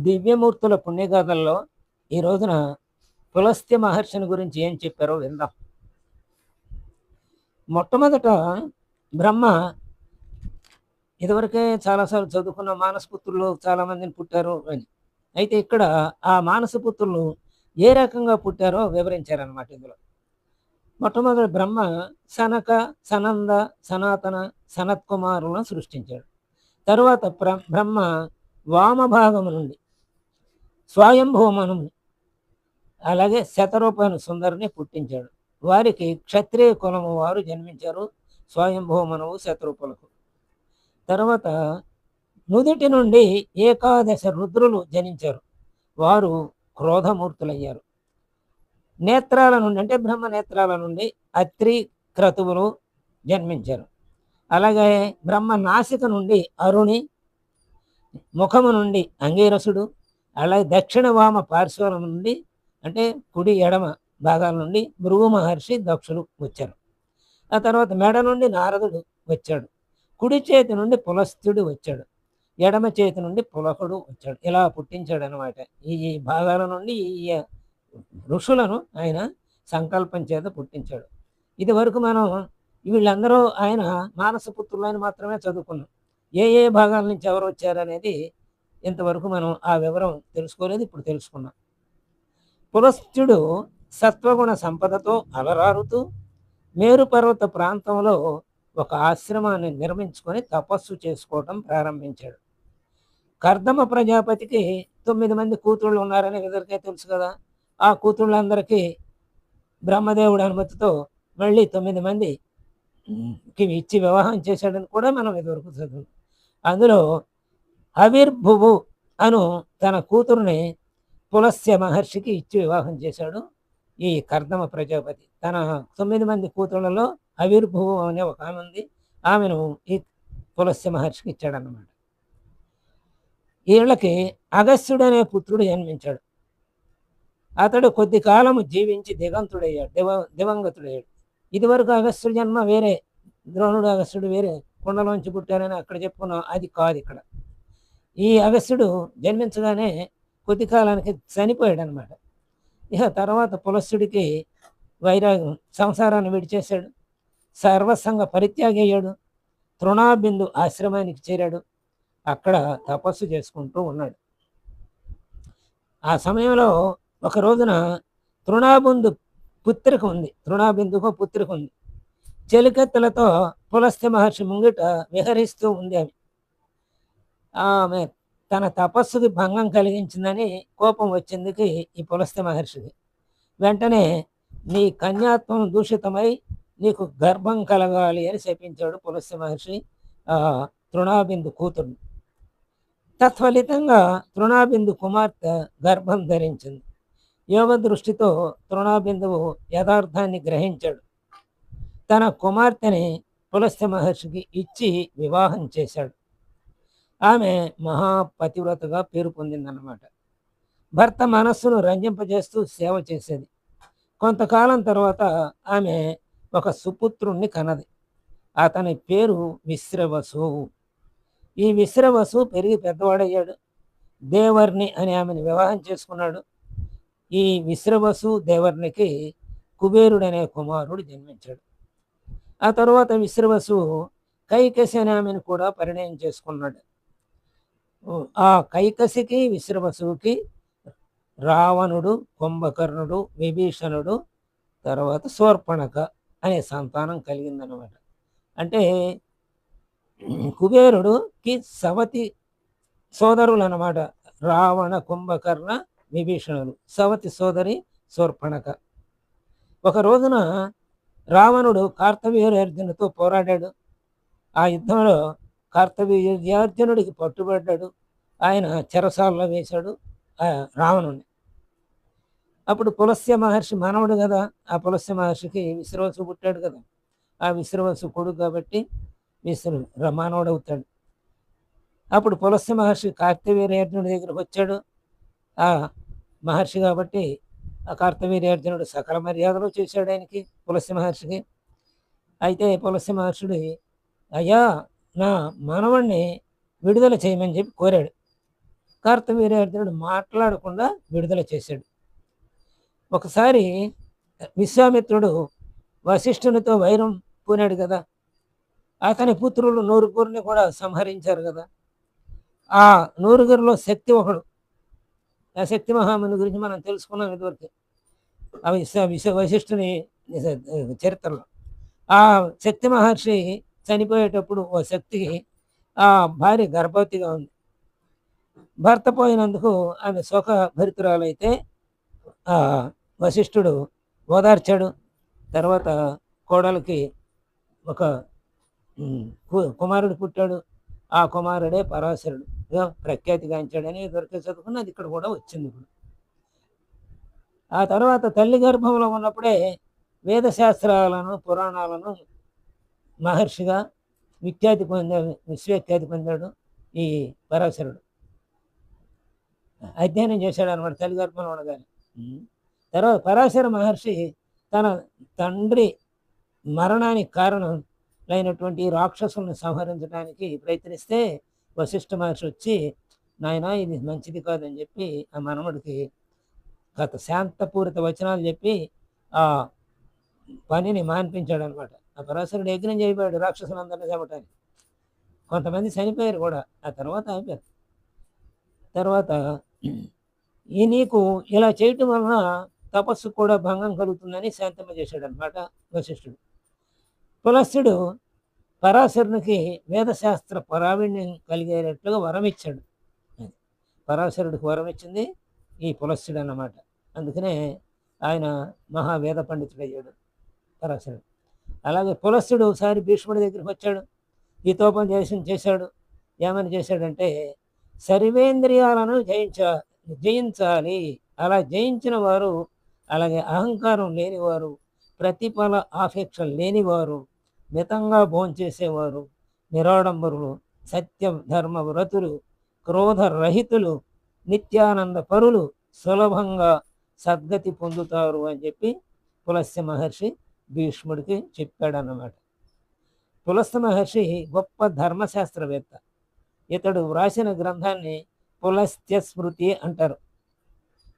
దివ్యమూర్తుల పుణ్యగాథల్లో ఈ రోజున పులస్త్య మహర్షిని గురించి ఏం చెప్పారో విందాం. మొట్టమొదట బ్రహ్మ ఇదివరకే చాలాసార్లు చదువుకున్న మానసపుత్రులు చాలామందిని పుట్టారు అని. అయితే ఇక్కడ ఆ మానసపుత్రులు ఏ రకంగా పుట్టారో వివరించారనమాట ఇందులో. మొట్టమొదటి బ్రహ్మ సనక సనంద సనాతన సనత్కుమారులను సృష్టించాడు. తరువాత బ్రహ్మ వామభాగము నుండి స్వయంభూమను అలాగే శతరూపాయన సుందరిని పుట్టించాడు. వారికి క్షత్రియ కులము వారు జన్మించారు. స్వయంభూమనువు శతరూపులకు. తర్వాత నుదుటి నుండి ఏకాదశ రుద్రులు జనించారు. వారు క్రోధమూర్తులయ్యారు. నేత్రాల నుండి అంటే బ్రహ్మ నేత్రాల నుండి అత్రి క్రతువులు జన్మించారు. అలాగే బ్రహ్మ నాసిక నుండి అరుణి ముఖము నుండి అంగీరసుడు అలాగే దక్షిణ వామ పార్శ్వం నుండి అంటే కుడి ఎడమ భాగాల నుండి భృగు మహర్షి దక్షులు వచ్చారు. ఆ తర్వాత మెడ నుండి నారదుడు వచ్చాడు. కుడి చేతి నుండి పులస్తుడు వచ్చాడు. ఎడమ చేతి నుండి పులకుడు వచ్చాడు. ఇలా పుట్టించాడు అనమాట ఈ ఈ భాగాల నుండి ఈ ఋషులను ఆయన సంకల్పం చేత పుట్టించాడు. ఇది వరకు మనం వీళ్ళందరూ ఆయన మానసపుత్రులని మాత్రమే చదువుకున్నాం. ఏ ఏ భాగాల నుంచి ఎవరు వచ్చారనేది ఇంతవరకు మనం ఆ వివరం తెలుసుకోలేదు ఇప్పుడు తెలుసుకున్నాం. పులస్తుడు సత్వగుణ సంపదతో అలరారుతూ మేరుపర్వత ప్రాంతంలో ఒక ఆశ్రమాన్ని నిర్మించుకొని తపస్సు చేసుకోవటం ప్రారంభించాడు. కర్దమ ప్రజాపతికి తొమ్మిది మంది కూతుళ్ళు ఉన్నారని ఇద్దరికే తెలుసు కదా. ఆ కూతుళ్ళందరికీ బ్రహ్మదేవుడు అనుమతితో మళ్ళీ తొమ్మిది మంది కి ఇచ్చి వివాహం చేశాడని కూడా మనం ఇదివరకు చదువు అందులో అవిర్భువు అను తన కూతురుని పులస్య మహర్షికి ఇచ్చి వివాహం చేశాడు ఈ కర్దమ ప్రజాపతి. తన తొమ్మిది మంది కూతురులలో అవిర్భువు అనే ఒక ఆమె ఉంది. ఆమెను ఈ పులస్య మహర్షికి ఇచ్చాడన్నమాట. వీళ్ళకి అగస్త్యుడు అనే పుత్రుడు జన్మించాడు. అతడు కొద్ది కాలము జీవించి దిగంతుడయ్యాడు దివ దివంగతుడయ్యాడు. ఇదివరకు అగస్త్యుడు జన్మ వేరే ద్రోణుడు అగస్త్యుడు వేరే కుండలోంచి పుట్టారని అక్కడ చెప్పుకున్నాం. అది కాదు ఇక్కడ. ఈ అగస్త్యుడు జన్మించగానే కొద్ది కాలానికి చనిపోయాడు అనమాట ఇక తర్వాత పులస్సుడికి వైరాగం సంసారాన్ని విడిచేశాడు సర్వసంగ పరిత్యాగయ్యాడు తృణాబిందు ఆశ్రమానికి చేరాడు. అక్కడ తపస్సు చేసుకుంటూ ఉన్నాడు. ఆ సమయంలో ఒక రోజున తృణాబిందు పుత్రిక ఉంది. తృణాబిందుకు పుత్రిక ఉంది. చెలికత్తెలతో పులస్త్య మహర్షి ముంగిట విహరిస్తూ ఉంది ఆమె. ఆమె తన తపస్సుకి భంగం కలిగించిందని కోపం వచ్చేందుకు ఈ పులస్త్య మహర్షికి వెంటనే నీ కన్యాత్వం దూషితమై నీకు గర్భం కలగాలి అని శపించాడు పులస్త్య మహర్షి ఆ తృణాబిందు కూతురు తత్ఫలితంగా తృణాబిందు కుమార్తె గర్భం ధరించింది. యోగ దృష్టితో తృణాబిందువు యథార్థాన్ని గ్రహించాడు. తన కుమార్తెని పులస్త్య మహర్షికి ఇచ్చి వివాహం చేశాడు. ఆమె మహాపతివ్రతగా పేరు పొందిందన్నమాట. భర్త మనస్సును రంజింపజేస్తూ సేవ చేసేది. కొంతకాలం తర్వాత ఆమె ఒక సుపుత్రుణ్ణి కన్నది. అతని పేరు విశ్రవసు ఈ విశ్రవసు పెరిగి పెద్దవాడయ్యాడు. దేవర్ని అని ఆమెను వివాహం చేసుకున్నాడు. ఈ విశ్రవసు దేవర్నికి కుబేరుడనే కుమారుడు జన్మించాడు. ఆ తర్వాత విశ్రవసు కైకసి అనే ఆమెను కూడా పరిణయం చేసుకున్నాడు. ఆ కైకసికి విశ్రవసుకి రావణుడు కుంభకర్ణుడు విభీషణుడు తర్వాత శూర్పణక అనే సంతానం కలిగిందనమాట అంటే కుబేరుడుకి సవతి సోదరులు అన్నమాట రావణ కుంభకర్ణ విభీషణులు. సవతి సోదరి శూర్పణక. ఒక రోజున రావణుడు కార్తవీర్యార్జునుతో పోరాడాడు. ఆ యుద్ధంలో కార్తవీర్యార్జునుడికి పట్టుబడ్డాడు. ఆయన చెరసాల్లో వేశాడు రావణుని అప్పుడు పులస్య మహర్షి మానవుడు కదా ఆ పులస్య మహర్షికి విశ్రవసు పుట్టాడు కదా. ఆ విశ్రవసు కొడుకు కాబట్టి విశ్ర మానవుడు అవుతాడు అప్పుడు పులస్య మహర్షి కార్తవీర్యార్జునుడి దగ్గరకు వచ్చాడు. ఆ మహర్షి కాబట్టి ఆ కార్తవీర్యార్జునుడు సకల మర్యాదలు చేశాడు ఆయనకి పులస్య మహర్షికి. అయితే పులస్య మహర్షుడి అయ్యా నా మనవణ్ణి విడుదల చేయమని చెప్పి కోరాడు. కార్తవీర్యార్జునుడు మాట్లాడకుండా విడుదల చేశాడు. ఒకసారి విశ్వామిత్రుడు వశిష్ఠునితో వైరం పూనాడు కదా. అతని పుత్రులు నూరుగురిని కూడా సంహరించారు కదా. ఆ నూరుగురిలో శక్తి ఒకడు. ఆ శక్తి మహాముని గురించి మనం తెలుసుకున్నాం ఇదివరకు. ఆ విశ్వ విశ్వ వశిష్ఠుని చరిత్రలో. ఆ శక్తి మహర్షి చనిపోయేటప్పుడు ఓ శక్తికి ఆ భార్య గర్భవతిగా ఉంది. భర్త పోయినందుకు ఆమె శోక భరితురాలైతే ఆ వశిష్ఠుడు ఓదార్చాడు. తర్వాత కోడలికి ఒక కుమారుడు పుట్టాడు. ఆ కుమారుడే పరాశరుడు. ప్రఖ్యాతిగాంచాడని దొరికే చదువుకున్నది ఇక్కడ కూడా వచ్చింది ఇప్పుడు. ఆ తర్వాత తల్లి గర్భంలో ఉన్నప్పుడే వేదశాస్త్రాలను పురాణాలను మహర్షిగా విఖ్యాతి పొందాడు విశ్వఖ్యాతి పొందాడు ఈ పరాశరుడు. అధ్యయనం చేశాడు అనమాట తల్లి గర్భంలో ఉండగానే. తర్వాత పరాశర మహర్షి తన తండ్రి మరణానికి కారణం అయినటువంటి రాక్షసులను సంహరించడానికి ప్రయత్నిస్తే వశిష్ఠ మహర్షి వచ్చి నాయన ఇది మంచిది కాదని చెప్పి ఆ మనవడికి గత శాంతపూరిత వచనాలు చెప్పి ఆ పనిని మాన్పించాడు అనమాట ఆ పరాశరుడు యజ్ఞం చేయబోయాడు రాక్షసులందరినీ చంపటానికి. కొంతమంది చనిపోయారు కూడా ఆ తర్వాత ఆపారు. తర్వాత ఈ నీకు ఇలా చేయటం వలన తపస్సు కూడా భంగం కలుగుతుందని శాంతింపజేశాడు అనమాట వశిష్ఠుడు. పులస్త్యుడు పరాశరునికి వేదశాస్త్ర పరావీణ్యం కలిగేటట్లుగా వరం ఇచ్చాడు పరాశరుడికి వరం ఇచ్చింది ఈ పులస్త్యుడు అన్నమాట అందుకనే ఆయన మహావేద పండితుడయ్యాడు పరాశరుడు అలాగే పులస్తుడు ఒకసారి భీష్ముడి దగ్గరికి వచ్చాడు. ఈ తోపం చేసి చేశాడు. ఏమని చేశాడంటే సర్వేంద్రియాలను జయించ జయించాలి. అలా జయించిన వారు అలాగే అహంకారం లేనివారు ప్రతిఫల ఆపేక్ష లేనివారు మితంగా భోంచేసేవారు నిరాడంబరులు సత్యం ధర్మ వ్రతులు క్రోధ రహితులు నిత్యానంద పరులు సులభంగా సద్గతి పొందుతారు అని చెప్పి పులస్య మహర్షి భీష్ముడికి చెప్పాడన్నమాట. పులస్త మహర్షి గొప్ప ధర్మశాస్త్రవేత్త. ఇతడు వ్రాసిన గ్రంథాన్ని పులస్త్య స్మృతి అంటారు.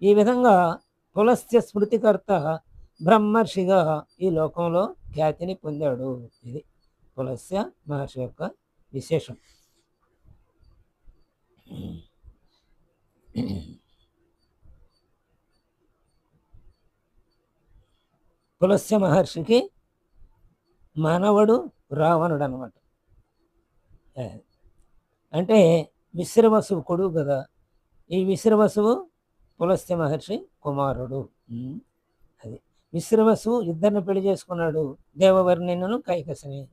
ఈ విధంగా పులస్త్య స్మృతికర్త బ్రహ్మర్షిగా ఈ లోకంలో ఖ్యాతిని పొందాడు. ఇది పులస్య మహర్షి యొక్క విశేషం. పులస్య మహర్షికి మనవడు రావణుడు అనమాట అంటే విశ్రవసువు కొడుకు కదా. ఈ విశ్రవసువు పులస్త్య మహర్షి కుమారుడు. అది. విశ్రవసువు ఇద్దరిని పెళ్ళి చేసుకున్నాడు. దేవవర్ణిను కైకసిని.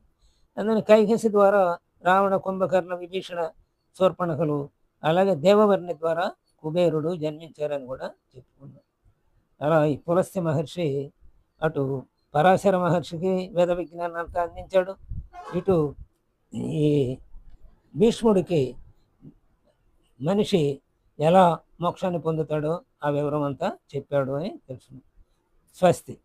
అందుకని కైకసి ద్వారా రావణ కుంభకర్ణ విభీషణ శూర్పణఖలు అలాగే దేవవర్ణి ద్వారా కుబేరుడు జన్మించారని కూడా చెప్పుకున్నాం. అలా ఈ పులస్త్య మహర్షి అటు పరాశర మహర్షికి వేద విజ్ఞానం అంతా అందించాడు. ఇటు ఈ భీష్ముడికి మనిషి ఎలా మోక్షాన్ని పొందుతాడో ఆ వివరం అంతా చెప్పాడు అని తెలుసు. స్వస్తి.